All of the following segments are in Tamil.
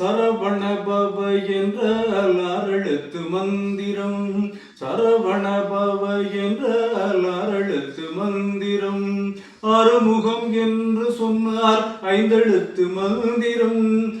சரவண பவ என்ற அலறெழுத்து மந்திரம். சரவண பவ என்ற அலறெழுத்து மந்திரம். அறுமுகம் என்று சொன்னார் ஐந்தெழுத்து மந்திரம்.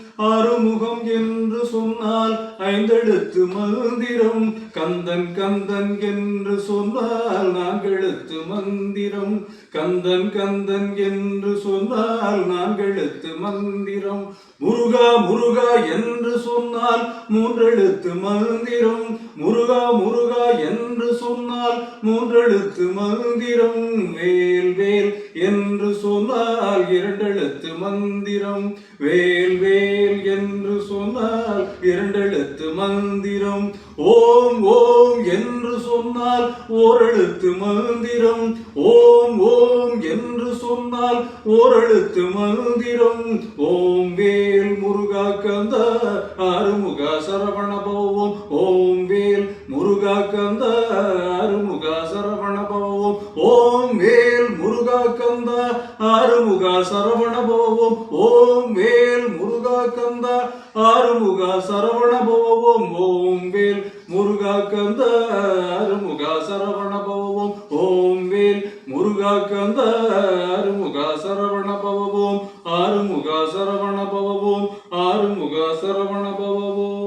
ஐந்தெழுத்து மந்திரம் கந்தன் கந்தன் என்று சொன்னால் நான்கெழுத்து மந்திரம். கந்தன் கந்தன் என்று சொன்னால் நான்கெழுத்து மந்திரம். முருகா முருகா என்று சொன்னால் மூன்றெழுத்து மந்திரம். முருகா முருகா மூன்றெழுத்து மந்திரம் வேல் வேல் என்று சொன்னால் இரண்டெழுத்து மந்திரம். வேல் வேல் என்று சொன்னால் இரண்டெழுத்து மந்திரம். ஓம் ஓம் என்று சொன்னால் ஓரெழுத்து மந்திரம். ஓம் ஓம் என்று சொன்னால் ஓரெழுத்து மந்திரம். ஓம் வேல் முருகா கந்த ஆறுமுக சரவண பவம். ஓம் கந்த ஆறுமுக சரவண பவம் ஓம் வேல் முருகா கந்த. ஆறுமுக சரவண பவம் ஓம் வேல் முருகா கந்த. ஆறுமுக சரவண பவம் ஓம் வேல் முருகா கந்த. ஆறுமுக சரவண பவம் ஆறுமுக சரவண பவம் ஆறுமுக சரவண பவம்